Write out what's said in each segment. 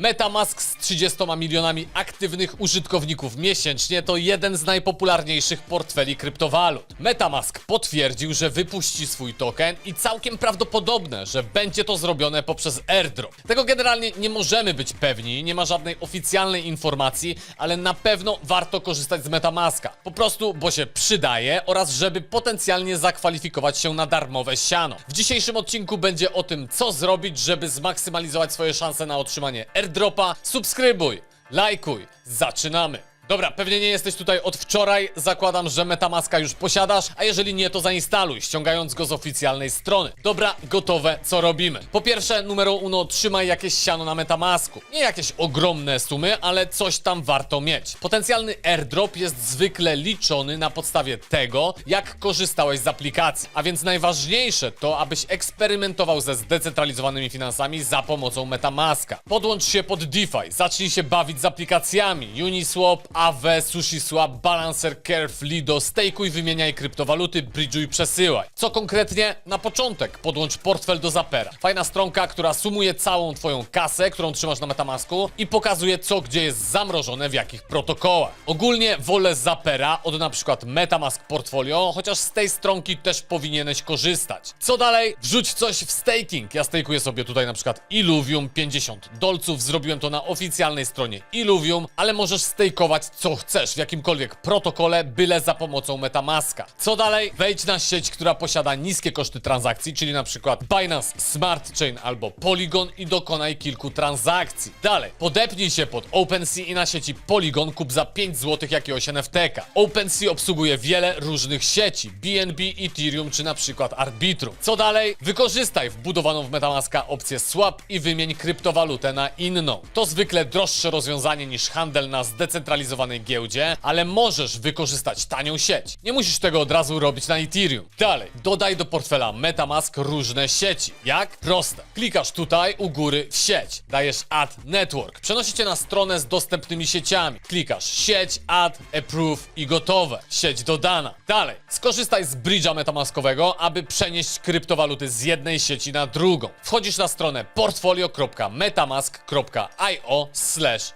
Metamask z 30 milionami aktywnych użytkowników miesięcznie to jeden z najpopularniejszych portfeli kryptowalut. Metamask potwierdził, że wypuści swój token i całkiem prawdopodobne, że będzie to zrobione poprzez airdrop. Tego generalnie nie możemy być pewni, nie ma żadnej oficjalnej informacji, ale na pewno warto korzystać z Metamaska. Po prostu, bo się przydaje oraz żeby potencjalnie zakwalifikować się na darmowe siano. W dzisiejszym odcinku będzie o tym, co zrobić, żeby zmaksymalizować swoje szanse na otrzymanie airdropa. Subskrybuj, lajkuj, zaczynamy! Dobra, pewnie nie jesteś tutaj od wczoraj, zakładam, że Metamaska już posiadasz, a jeżeli nie, to zainstaluj, ściągając go z oficjalnej strony. Dobra, gotowe, co robimy? Po pierwsze, numero uno, trzymaj jakieś siano na Metamasku. Nie jakieś ogromne sumy, ale coś tam warto mieć. Potencjalny airdrop jest zwykle liczony na podstawie tego, jak korzystałeś z aplikacji. A więc najważniejsze to, abyś eksperymentował ze zdecentralizowanymi finansami za pomocą Metamaska. Podłącz się pod DeFi, zacznij się bawić z aplikacjami Uniswap, Aave, SushiSwap, Balancer, Curve, Lido, stejkuj, wymieniaj kryptowaluty, bridżuj, przesyłaj. Co konkretnie? Na początek podłącz portfel do Zapera. Fajna stronka, która sumuje całą twoją kasę, którą trzymasz na Metamasku i pokazuje co gdzie jest zamrożone w jakich protokołach. Ogólnie wolę Zapera od na przykład Metamask Portfolio, chociaż z tej stronki też powinieneś korzystać. Co dalej? Wrzuć coś w staking. Ja stejkuję sobie tutaj na przykład Illuvium 50 dolców, zrobiłem to na oficjalnej stronie Illuvium, ale możesz co chcesz w jakimkolwiek protokole, byle za pomocą Metamaska. Co dalej? Wejdź na sieć, która posiada niskie koszty transakcji, czyli na przykład Binance Smart Chain albo Polygon i dokonaj kilku transakcji. Dalej, podepnij się pod OpenSea i na sieci Polygon kup za 5 zł jakiegoś NFT-ka. OpenSea obsługuje wiele różnych sieci, BNB, Ethereum czy na przykład Arbitrum. Co dalej? Wykorzystaj wbudowaną w Metamaska opcję Swap i wymień kryptowalutę na inną. To zwykle droższe rozwiązanie niż handel na zdecentralizowanej giełdzie, ale możesz wykorzystać tanią sieć. Nie musisz tego od razu robić na Ethereum. Dalej, dodaj do portfela Metamask różne sieci. Jak? Proste. Klikasz tutaj u góry w sieć. Dajesz Add Network. Przenosi cię na stronę z dostępnymi sieciami. Klikasz sieć, Add, Approve i gotowe. Sieć dodana. Dalej, skorzystaj z bridge'a metamaskowego, aby przenieść kryptowaluty z jednej sieci na drugą. Wchodzisz na stronę portfolio.metamask.io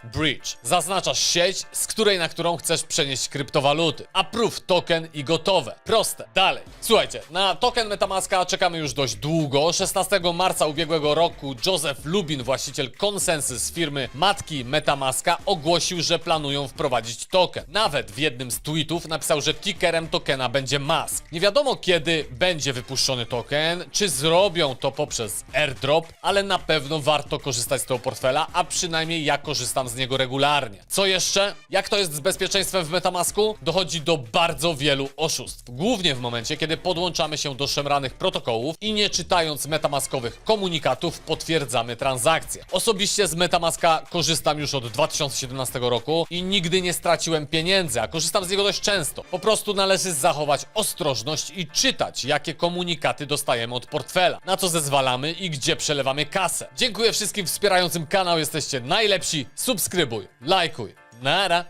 bridge. Zaznaczasz sieć, z której na którą chcesz przenieść kryptowaluty. Approve token i gotowe. Proste. Dalej. Słuchajcie, na token Metamaska czekamy już dość długo. 16 marca ubiegłego roku Joseph Lubin, właściciel Consensus firmy matki Metamaska, ogłosił, że planują wprowadzić token. Nawet w jednym z tweetów napisał, że tickerem tokena będzie Mask. Nie wiadomo kiedy będzie wypuszczony token, czy zrobią to poprzez airdrop, ale na pewno warto korzystać z tego portfela, a przynajmniej ja korzystam z niego regularnie. Co jeszcze? Jak to jest z bezpieczeństwem w Metamasku? Dochodzi do bardzo wielu oszustw. Głównie w momencie, kiedy podłączamy się do szemranych protokołów i nie czytając metamaskowych komunikatów potwierdzamy transakcje. Osobiście z Metamaska korzystam już od 2017 roku i nigdy nie straciłem pieniędzy, a korzystam z niego dość często. Po prostu należy zachować ostrożność i czytać, jakie komunikaty dostajemy od portfela, na co zezwalamy i gdzie przelewamy kasę. Dziękuję wszystkim wspierającym kanał, jesteście najlepsi. Subskrybuj, lajkuj. Nara.